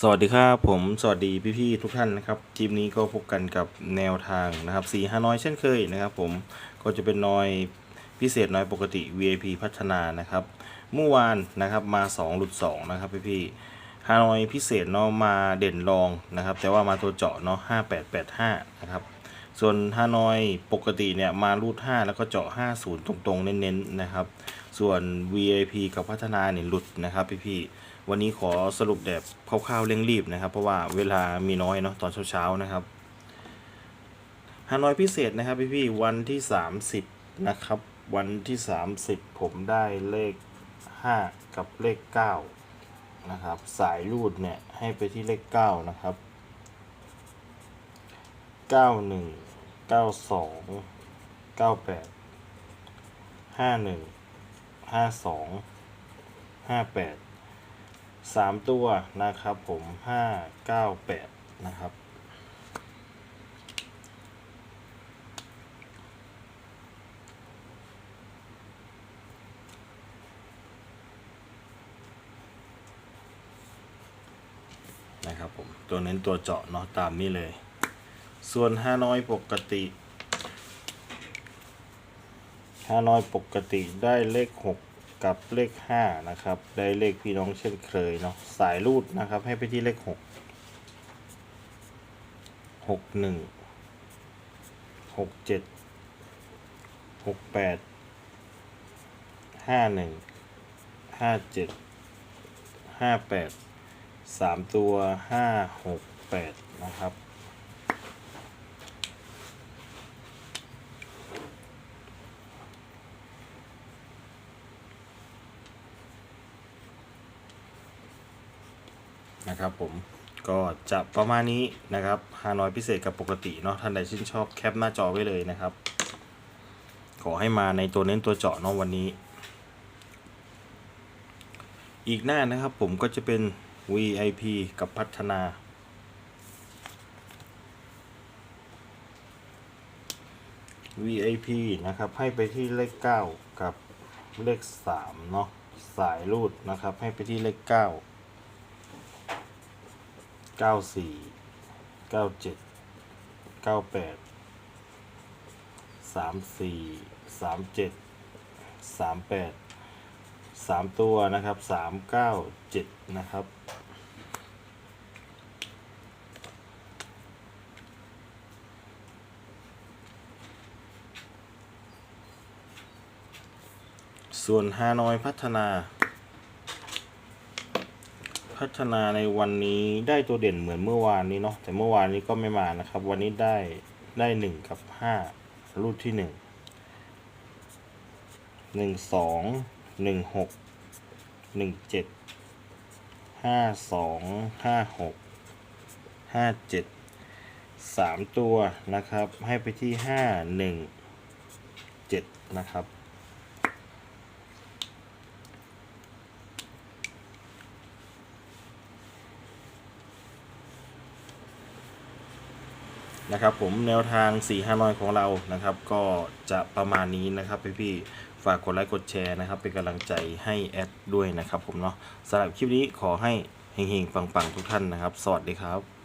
สวัสดีครับผมสวัสดีพี่ๆทุกท่านนะครับคลิปนี้ก็พบกันกับแนวทางนะครับสีฮานอยเช่นเคยนะครับ ผมก็จะเป็นนอยพิเศษน้อยปกติ VIP พัฒนานะครับเมื่อวานนะครับมา 2 หลุด 2 นะครับพี่ๆฮานอยพิเศษเนาะมาเด่นรองนะครับ แต่ว่ามาตัวเจาะเนาะ5885 นะครับ ส่วนฮานอยปกติเนี่ยมารูด 5 แล้วก็เจาะ 50 ตรงๆ เน้นๆนะครับ ส่วน VIP กับพัฒนาเนี่ยหลุดนะครับพี่ๆ วันนี้ขอสรุปแบบคร่าวๆเร่งรีบนะครับ เพราะว่าเวลามีน้อยเนาะตอนเช้าๆนะครับฮานอยพิเศษนะครับพี่ๆวันที่ 30 นะครับ วันที่ 30 ผมได้เลข 5 กับเลข 9 นะครับ สายรูดเนี่ยให้ไปที่เลข 9 นะครับ 91 92 98 51 52 58 สามตัวนะครับผมห้าเก้าแปดนะครับ นะครับผม ตัวเน้นตัวเจาะเนาะตามนี้เลย ส่วนฮานอยปกติฮานอยปกติได้เลขหก กับเลขห้านะครับ ได้เลขพี่น้องเช่นเคยเนาะสายรูดนะครับ ให้ไปที่เลขหกหกหนึ่งหกเจ็ดหกแปดห้าหนึ่งห้าเจ็ดห้าแปดสามตัวห้าหกแปดนะครับ นะครับผมก็จะประมาณนี้นะครับฮานอยพิเศษกับปกติเนาะท่านใดชื่นชอบแคปหน้าจอไว้เลยนะครับ ขอให้มาในตัวเน้นตัวเจาะเนาะวันนี้ อีกหน้านะครับผมก็จะเป็น VIP กับพัฒนา VIP นะครับ ให้ไปที่เลข 9 กับเลข3เนาะสายรูดนะครับ ให้ไปที่เลข 9 เก้าสี่เก้าเจ็ดเก้าแปดสามสี่สามเจ็ดสามแปดสามตัวนะครับสามเก้าเจ็ดนะครับส่วนฮานอยพัฒนา พัฒนาในวันนี้ได้ตัวเด่นเหมือนเมื่อวานนี้เนาะแต่เมื่อวานนี้ก็ไม่มานะครับ วันนี้ได้ได้หนึ่งกับห้ารูดที่หนึ่งหนึ่งสองหนึ่งหกหนึ่งเจ็ดห้าสองห้าหกห้าเจ็ดสามตัวนะครับ ให้ไปที่ห้าหนึ่งเจ็ดนะครับ นะครับผมแนวทาง4 5 0ของเรานะครับ ก็จะประมาณนี้นะครับพี่ๆฝากกดไลค์กดแชร์นะครับ เป็นกำลังใจให้แอดด้วยนะครับผมเนาะสำหรับคลิปนี้ขอให้เฮงๆปังๆทุกท่านนะครับ สวัสดีครับ